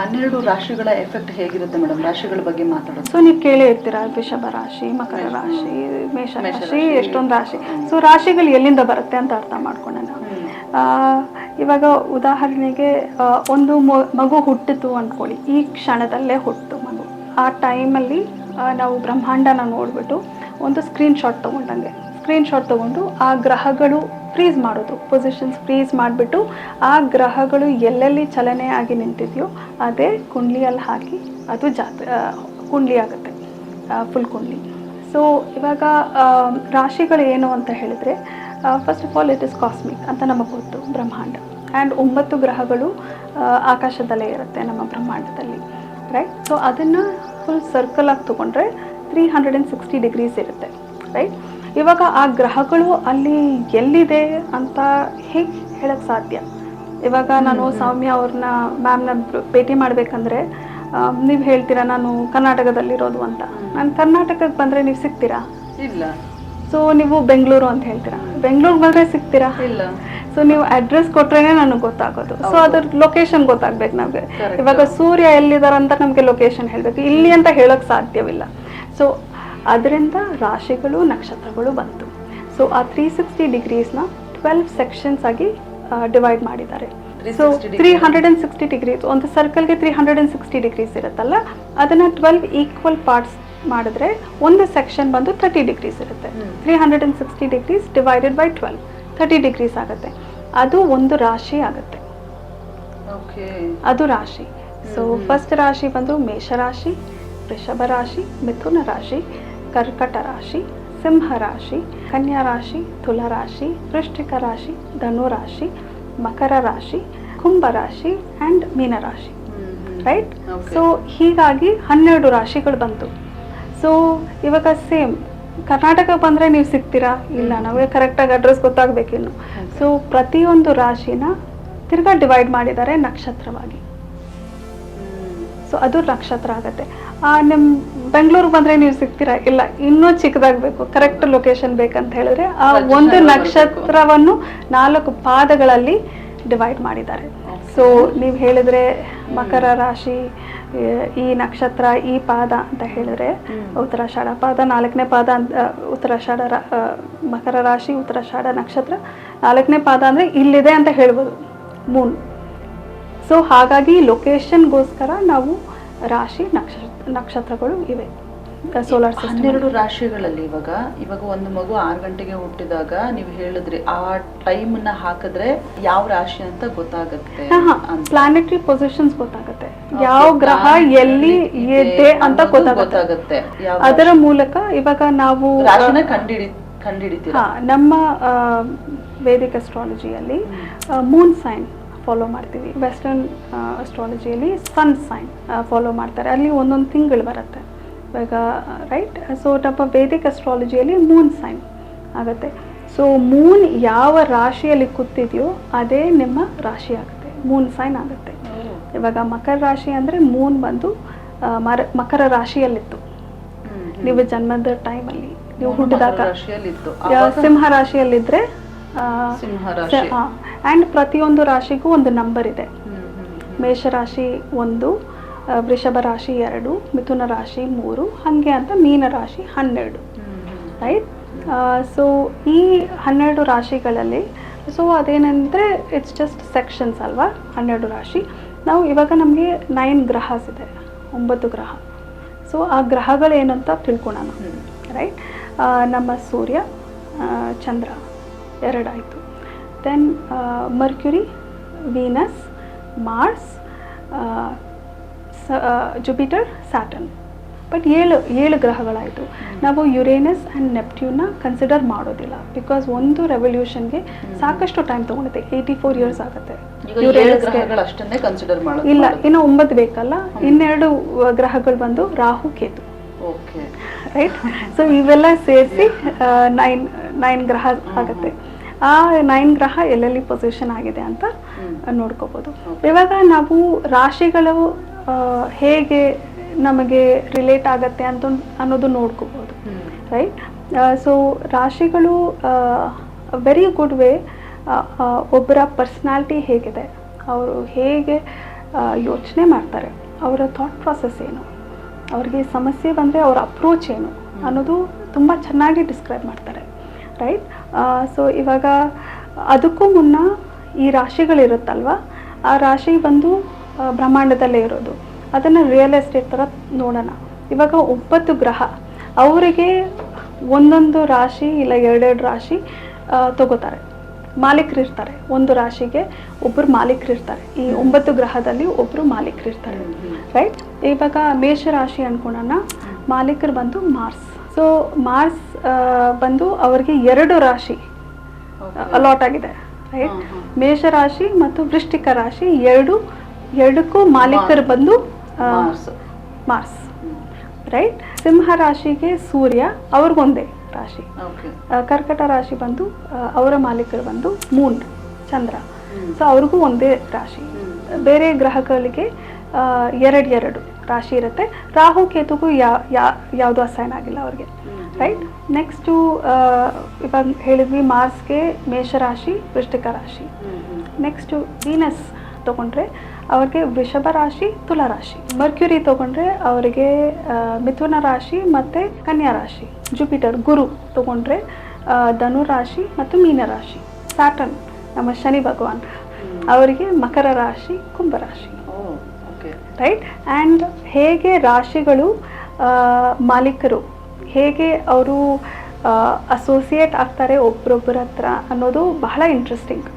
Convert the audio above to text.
ಹನ್ನೆರಡು ರಾಶಿಗಳ ಎಫೆಕ್ಟ್ ಹೇಗಿರುತ್ತೆ ಮೇಡಮ್ ರಾಶಿಗಳ ಬಗ್ಗೆ ಮಾತಾಡೋದು. ಸೊ ನೀವು ಕೇಳೇ ಇರ್ತೀರಾ? ವೃಷಭ ರಾಶಿ ಮಕರ ರಾಶಿ ಮೇಷ ರಾಶಿ. ಎಷ್ಟೊಂದು ರಾಶಿ. ಸೊ ರಾಶಿಗಳು ಎಲ್ಲಿಂದ ಬರುತ್ತೆ ಅಂತ ಅರ್ಥ ಆ, ಇವಾಗ ಉದಾಹರಣೆಗೆ ಒಂದು ಮಗು ಹುಟ್ಟಿತು ಅಂದ್ಕೊಳ್ಳಿ ಈ ಕ್ಷಣದಲ್ಲೇ ಹುಟ್ಟಿತು ಮಗು. ಆ ಟೈಮಲ್ಲಿ ನಾವು ಬ್ರಹ್ಮಾಂಡನ ನೋಡಿಬಿಟ್ಟು ಒಂದು ಸ್ಕ್ರೀನ್ ಶಾಟ್ ತೊಗೊಂಡಂಗೆ. ಸ್ಕ್ರೀನ್ ಶಾಟ್ ತೊಗೊಂಡು ಆ ಗ್ರಹಗಳು ಫ್ರೀಸ್ ಮಾಡೋದು ಪೊಸಿಷನ್ಸ್ ಫ್ರೀಸ್ ಮಾಡಿಬಿಟ್ಟು ಆ ಗ್ರಹಗಳು ಎಲ್ಲೆಲ್ಲಿ ಚಲನೆ ಆಗಿ ನಿಂತಿದೆಯೋ ಅದೇ ಕುಂಡ್ಲಿಯಲ್ಲಿ ಹಾಕಿ ಅದು ಜಾತ್ರೆ ಕುಂಡ್ಲಿ ಆಗುತ್ತೆ ಫುಲ್ ಕುಂಡ್ಲಿ. ಸೊ ಇವಾಗ ರಾಶಿಗಳು ಏನು ಅಂತ ಹೇಳಿದರೆ first of all it is cosmic ಅಂತ ನಮಗೆ ಗೊತ್ತು, ಬ್ರಹ್ಮಾಂಡ. ಆ್ಯಂಡ್ ಒಂಬತ್ತು ಗ್ರಹಗಳು ಆಕಾಶದಲ್ಲೇ ಇರುತ್ತೆ ನಮ್ಮ ಬ್ರಹ್ಮಾಂಡದಲ್ಲಿ ರೈಟ್ ಸೊ ಅದನ್ನು ಫುಲ್ ಸರ್ಕಲ್ ಆಗಿ ತೊಗೊಂಡ್ರೆ three hundred and sixty degrees ಇರುತ್ತೆ ರೈಟ್ ಇವಾಗ ಆ ಗ್ರಹಗಳು ಅಲ್ಲಿ ಎಲ್ಲಿದೆ ಅಂತ ಹೇಗೆ ಹೇಳಕ್ಕೆ ಸಾಧ್ಯ? ಇವಾಗ ನಾನು ಸೌಮ್ಯ ಅವ್ರನ್ನ ಮ್ಯಾಮ್ನ ಭೇಟಿ ಮಾಡಬೇಕಂದ್ರೆ ನೀವು ಹೇಳ್ತೀರಾ ನಾನು ಕರ್ನಾಟಕದಲ್ಲಿರೋದು ಅಂತ? ನಾನು ಕರ್ನಾಟಕಕ್ಕೆ ಬಂದರೆ ನೀವು ಸಿಗ್ತೀರಾ? ಇಲ್ಲ. ಸೊ ನೀವು ಬೆಂಗಳೂರು ಅಂತ ಹೇಳ್ತೀರಾ? ಬೆಂಗಳೂರಿಗೆ ಬಂದರೆ ಸಿಗ್ತೀರಾ? ಇಲ್ಲ. ಸೊ ನೀವು ಅಡ್ರೆಸ್ ಕೊಟ್ರೇನೆ ನನಗೆ ಗೊತ್ತಾಗೋದು. ಸೊ ಅದ್ರ ಲೊಕೇಶನ್ ಗೊತ್ತಾಗ್ಬೇಕು ನಮಗೆ. ಇವಾಗ ಸೂರ್ಯ ಎಲ್ಲಿದ್ದಾರೆ ಅಂತ ನಮಗೆ ಲೊಕೇಶನ್ ಹೇಳಬೇಕು. ಇಲ್ಲಿ ಅಂತ ಹೇಳೋಕ್ಕೆ ಸಾಧ್ಯವಿಲ್ಲ. ಸೊ ಅದರಿಂದ ರಾಶಿಗಳು ನಕ್ಷತ್ರಗಳು ಬಂತು. ಸೊ ಆ ತ್ರೀ ಸಿಕ್ಸ್ಟಿ ಡಿಗ್ರೀಸ್ನ ಟ್ವೆಲ್ವ್ ಸೆಕ್ಷನ್ಸ್ ಆಗಿ ಡಿವೈಡ್ ಮಾಡಿದ್ದಾರೆ. So 360 three hundred and sixty degrees ಒಂದು ಸರ್ಕಲ್ಗೆ three hundred and sixty degrees ಇರುತ್ತಲ್ಲ ಅದನ್ನು ಟ್ವೆಲ್ವ್ ಈಕ್ವಲ್ ಪಾರ್ಟ್ಸ್ ಮಾಡಿದ್ರೆ ಒಂದು ಸೆಕ್ಷನ್ ಬಂದು ತರ್ಟಿ ಡಿಗ್ರೀಸ್ ಇರುತ್ತೆ. Three hundred and sixty degrees divided by twelve thirty degrees ಆಗುತ್ತೆ. ಅದು ಒಂದು ರಾಶಿ ಆಗುತ್ತೆ. ಅದು ರಾಶಿ. ಸೊ ಫಸ್ಟ್ ರಾಶಿ ಬಂದು ಮೇಷರಾಶಿ ವೃಷಭ ರಾಶಿ ಮಿಥುನ ರಾಶಿ. ಕರ್ಕಟ ರಾಶಿ ಸಿಂಹ ರಾಶಿ ಕನ್ಯಾ ರಾಶಿ ತುಲಾ ರಾಶಿ ವೃಶ್ಚಿಕ ರಾಶಿ ಧನು ರಾಶಿ ಮಕರ ರಾಶಿ ಕುಂಭ ರಾಶಿ ಆ್ಯಂಡ್ ಮೀನ ರಾಶಿ. ರೈಟ್. ಸೊ ಹೀಗಾಗಿ ಹನ್ನೆರಡು ರಾಶಿಗಳು ಬಂತು. ಸೊ ಇವಾಗ ಸೇಮ್ ಕರ್ನಾಟಕ ಬಂದರೆ ನೀವು ಸಿಗ್ತೀರಾ? ಇಲ್ಲ ನಮಗೆ ಕರೆಕ್ಟಾಗಿ ಅಡ್ರೆಸ್ ಗೊತ್ತಾಗಬೇಕಿನ್ನು ಸೊ ಪ್ರತಿಯೊಂದು ರಾಶಿನ ತಿರ್ಗಾ ಡಿವೈಡ್ ಮಾಡಿದ್ದಾರೆ ನಕ್ಷತ್ರವಾಗಿ. ಸೊ ಅದು ನಕ್ಷತ್ರ ಆಗುತ್ತೆ. ನಿಮ್ಮ ಬೆಂಗಳೂರಿಗೆ ಬಂದರೆ ನೀವು ಸಿಗ್ತೀರಾ? ಇಲ್ಲ ಇನ್ನೂ ಚಿಕ್ಕದಾಗಬೇಕು. ಕರೆಕ್ಟ್ ಲೊಕೇಶನ್ ಬೇಕಂತ ಹೇಳಿದ್ರೆ ಆ ಒಂದು ನಕ್ಷತ್ರವನ್ನು ನಾಲ್ಕು ಪಾದಗಳಲ್ಲಿ ಡಿವೈಡ್ ಮಾಡಿದ್ದಾರೆ. ಸೊ ನೀವು ಹೇಳಿದ್ರೆ ಮಕರ ರಾಶಿ ಈ ನಕ್ಷತ್ರ ಈ ಪಾದ ಅಂತ ಹೇಳಿದ್ರೆ ಉತ್ತರಾಷಾಢ ಪಾದ ನಾಲ್ಕನೇ ಪಾದ ಅಂತ ಉತ್ತರ ಉತ್ತರಾಷಾಢ ರಾ- ಮಕರ ರಾಶಿ ಉತ್ತರಾಷಾಢ ನಕ್ಷತ್ರ. ನಾಲ್ಕನೇ ಪಾದ ಅಂದರೆ ಇಲ್ಲಿದೆ ಅಂತ ಹೇಳ್ಬೋದು. ಮೂನ್. ಸೊ ಹಾಗಾಗಿ ಲೊಕೇಶನ್ಗೋಸ್ಕರ ನಾವು ರಾಶಿ ನಕ್ಷತ್ರ ನಕ್ಷತ್ರಗಳು ಇವೆ. ಸೋಲಾರ್ ಸಿಸ್ಟಮ್ ಹನ್ನೆರಡು ರಾಶಿಗಳಲ್ಲಿ ಇವಾಗ ಇವಾಗ ಒಂದು ಮಗು ಆರು ಗಂಟೆಗೆ ಹುಟ್ಟಿದಾಗ ನೀವು ಹೇಳಿದ್ರಿ ಆ ಟೈಮ್ನ ಹಾಕಿದ್ರೆ ಯಾವ ರಾಶಿ ಅಂತ ಗೊತ್ತಾಗುತ್ತೆ. ಪ್ಲಾನೆಟರಿ ಪೊಸಿಷನ್ಸ್ ಗೊತ್ತಾಗುತ್ತೆ. ಯಾವ ಗ್ರಹ ಎಲ್ಲಿ ಇದೆ ಅಂತ ಗೊತ್ತಾಗುತ್ತೆ. ಅದರ ಮೂಲಕ ಇವಾಗ ನಾವು ರಾಶಿನ ಕಂಡಿಡಿ ಕಂಡಿಡಿತೀವಿ ನಮ್ಮ ವೇದಿಕ್ ಅಸ್ಟ್ರಾಲಜಿಯಲ್ಲಿ ಮೂನ್ ಸೈನ್ ಫಾಲೋ ಮಾಡ್ತೀವಿ. ವೆಸ್ಟರ್ನ್ ಅಸ್ಟ್ರಾಲಜಿಯಲ್ಲಿ ಸನ್ ಸೈನ್ ಫಾಲೋ ಮಾಡ್ತಾರೆ. ಅಲ್ಲಿ ಒಂದೊಂದು ತಿಂಗಳು ಬರುತ್ತೆ. ಇವಾಗ ರೈಟ್ ಸೊ ನಮ್ಮ ವೇದಿಕ್ ಅಸ್ಟ್ರಾಲಜಿಯಲ್ಲಿ ಮೂನ್ ಸೈನ್ ಆಗುತ್ತೆ. ಸೊ ಮೂನ್ ಯಾವ ರಾಶಿಯಲ್ಲಿ ಕೂತಿದೆಯೋ ಅದೇ ನಿಮ್ಮ ರಾಶಿ ಆಗುತ್ತೆ. ಮೂನ್ ಸೈನ್ ಆಗುತ್ತೆ. ಇವಾಗ ಮಕರ ರಾಶಿ ಅಂದರೆ ಮೂನ್ ಬಂದು ಮರ ಮಕರ ರಾಶಿಯಲ್ಲಿತ್ತು. ನೀವು ಜನ್ಮದ ಟೈಮಲ್ಲಿ ನೀವು ಹುಟ್ಟಿದಾಗ. ಸಿಂಹ ರಾಶಿಯಲ್ಲಿದ್ದರೆ ಆ್ಯಂಡ್ ಪ್ರತಿಯೊಂದು ರಾಶಿಗೂ ಒಂದು ನಂಬರ್ ಇದೆ. ಮೇಷರಾಶಿ ಒಂದು ವೃಷಭ ರಾಶಿ ಎರಡು ಮಿಥುನ ರಾಶಿ ಮೂರು ಹಾಗೆ ಅಂತ ಮೀನ ರಾಶಿ ಹನ್ನೆರಡು. ರೈಟ್ ಸೊ ಈ ಹನ್ನೆರಡು ರಾಶಿಗಳಲ್ಲಿ ಸೊ ಅದೇನೆಂದರೆ ಇಟ್ಸ್ ಜಸ್ಟ್ ಸೆಕ್ಷನ್ಸ್ ಅಲ್ವಾ? ಹನ್ನೆರಡು ರಾಶಿ. ನಾವು ಇವಾಗ ನಮಗೆ ನೈನ್ ಗ್ರಹಸ್ ಇದೆ ಒಂಬತ್ತು ಗ್ರಹ. ಸೊ ಆ ಗ್ರಹಗಳೇನಂತ ಹ್ಮ್. ರೈಟ್ ನಮ್ಮ ಸೂರ್ಯ ಚಂದ್ರ. ಎರಡಾಯಿತು. Then Mercury Venus Mars Jupiter Saturn but ಏಳು ಏಳು ಗ್ರಹಗಳಾಯಿತು. ನಾವು ಯುರೇನಸ್ ಆ್ಯಂಡ್ ನೆಪ್ಟ್ಯೂನ್ನ ಕನ್ಸಿಡರ್ ಮಾಡೋದಿಲ್ಲ. ಬಿಕಾಸ್ ಒಂದು ರೆವಲ್ಯೂಷನ್ಗೆ ಸಾಕಷ್ಟು ಟೈಮ್ ತೊಗೊಳುತ್ತೆ. ಏಯ್ಟಿ ಫೋರ್ ಇಯರ್ಸ್ ಆಗುತ್ತೆ ಇಲ್ಲ ಇನ್ನು ಒಂಬತ್ತು ಬೇಕಲ್ಲ. ಇನ್ನೆರಡು ಗ್ರಹಗಳು ಬಂದು ರಾಹು ಕೇತು. ರೈಟ್ ಸೊ ಇವೆಲ್ಲ ಸೇರಿಸಿ ನೈನ್ ನೈನ್ ಗ್ರಹ ಆಗುತ್ತೆ. ಆ ನೈನ್ ಗ್ರಹ ಎಲ್ಲೆಲ್ಲಿ ಪೊಸಿಷನ್ ಆಗಿದೆ ಅಂತ ನೋಡ್ಕೋಬೋದು. ಇವಾಗ ನಾವು ರಾಶಿಗಳು ಹೇಗೆ ನಮಗೆ ರಿಲೇಟ್ ಆಗತ್ತೆ ಅಂತ ಅನ್ನೋದು ನೋಡ್ಕೋಬೋದು. ರೈಟ್ ಸೊ ರಾಶಿಗಳು ವೆರಿ ಗುಡ್ ವೇ ಒಬ್ಬರ ಪರ್ಸ್ನಾಲಿಟಿ ಹೇಗಿದೆ. ಅವರು ಹೇಗೆ ಯೋಚನೆ ಮಾಡ್ತಾರೆ. ಅವರ ಥಾಟ್ ಪ್ರಾಸೆಸ್ ಏನು. ಅವ್ರಿಗೆ ಸಮಸ್ಯೆ ಬಂದರೆ ಅವರ ಅಪ್ರೋಚ್ ಏನು ಅನ್ನೋದು ತುಂಬ ಚೆನ್ನಾಗಿ ಡಿಸ್ಕ್ರೈಬ್ ಮಾಡ್ತಾರೆ. ರೈಟ್ ಸೊ ಇವಾಗ ಅದಕ್ಕೂ ಮುನ್ನ ಈ ರಾಶಿಗಳಿರುತ್ತಲ್ವ? ಆ ರಾಶಿ ಬಂದು ಬ್ರಹ್ಮಾಂಡದಲ್ಲೇ ಇರೋದು. ಅದನ್ನು ರಿಯಲ್ ಎಸ್ಟೇಟ್ ಥರ ನೋಡೋಣ. ಇವಾಗ ಒಂಬತ್ತು ಗ್ರಹ. ಅವರಿಗೆ ಒಂದೊಂದು ರಾಶಿ ಇಲ್ಲ ಎರಡೆರಡು ರಾಶಿ ತಗೋತಾರೆ. ಮಾಲೀಕರು ಇರ್ತಾರೆ ಒಂದು ರಾಶಿಗೆ ಒಬ್ಬರು ಮಾಲೀಕರು ಇರ್ತಾರೆ ಈ ಒಂಬತ್ತು ಗ್ರಹದಲ್ಲಿ ಒಬ್ಬರು ಮಾಲೀಕರು ಇರ್ತಾರೆ ರೈಟ್ ಇವಾಗ ಮೇಷರಾಶಿ ಅನ್ಕೊಳ್ಳೋಣ ಮಾಲೀಕರು ಬಂದು ಮಾರ್ಸ್ ಸೊ ಮಾರ್ಸ್ ಬಂದು ಅವ್ರಿಗೆ ಎರಡು ರಾಶಿ ಅಲಾಟ್ ಆಗಿದೆ ರೈಟ್ ಮೇಷ ರಾಶಿ ಮೇಷರಾಶಿ ಮತ್ತು ವೃಷ್ಟಿಕ ರಾಶಿ ಎರಡು ಎರಡಕ್ಕೂ ಮಾಲೀಕರು ಬಂದು ಮಾರ್ಸ್. ರೈಟ್ ಸಿಂಹ ರಾಶಿಗೆ ಸೂರ್ಯ ಅವ್ರಿಗೊಂದೇ ರಾಶಿ. ಕರ್ಕಟ ರಾಶಿ ಬಂದು ಅವರ ಮಾಲೀಕರು ಬಂದು ಮೂನ್ ಚಂದ್ರ. ಸೊ ಅವ್ರಿಗೂ ಒಂದೇ ರಾಶಿ. ಬೇರೆ ಗ್ರಹಗಳಿಗೆ ಎರಡು ಎರಡು. ರಾಶಿ ಇರುತ್ತೆ. ರಾಹು ಕೇತುಗೂ ಯಾ ಯಾ- ಯಾವುದು ಅಸೈನ್ ಆಗಿಲ್ಲ ಅವ್ರಿಗೆ. ರೈಟ್ ನೆಕ್ಸ್ಟು ಇವಾಗ ಹೇಳಿದ್ವಿ ಮಾರ್ಸ್ಗೆ ಮೇಷರಾಶಿ ವೃಶ್ಚಿಕ ರಾಶಿ. ನೆಕ್ಸ್ಟು ವೀನಸ್ ತಗೊಂಡ್ರೆ ಅವ್ರಿಗೆ ವೃಷಭ ರಾಶಿ ತುಲಾ ರಾಶಿ. ಮರ್ಕ್ಯುರಿ ತಗೊಂಡ್ರೆ ಅವರಿಗೆ ಮಿಥುನ ರಾಶಿ ಮತ್ತು ಕನ್ಯಾ ರಾಶಿ. ಜುಪಿಟರ್ ಗುರು ತಗೊಂಡ್ರೆ ಧನು ರಾಶಿ ಮತ್ತು ಮೀನ ರಾಶಿ. ಸ್ಯಾಟನ್ ನಮ್ಮ ಶನಿ ಭಗವಾನ್. ಅವರಿಗೆ ಮಕರ ರಾಶಿ ಕುಂಭ ರಾಶಿ. ಓ ಓಕೆ ರೈಟ್ ಆ್ಯಂಡ್ ಹೇಗೆ ರಾಶಿಗಳು ಮಾಲೀಕರು ಹೇಗೆ ಅವರು ಅಸೋಸಿಯೇಟ್ ಆಗ್ತಾರೆ ಒಬ್ರೊಬ್ಬರ ಹತ್ರ ಅನ್ನೋದು ಬಹಳ ಇಂಟ್ರೆಸ್ಟಿಂಗ್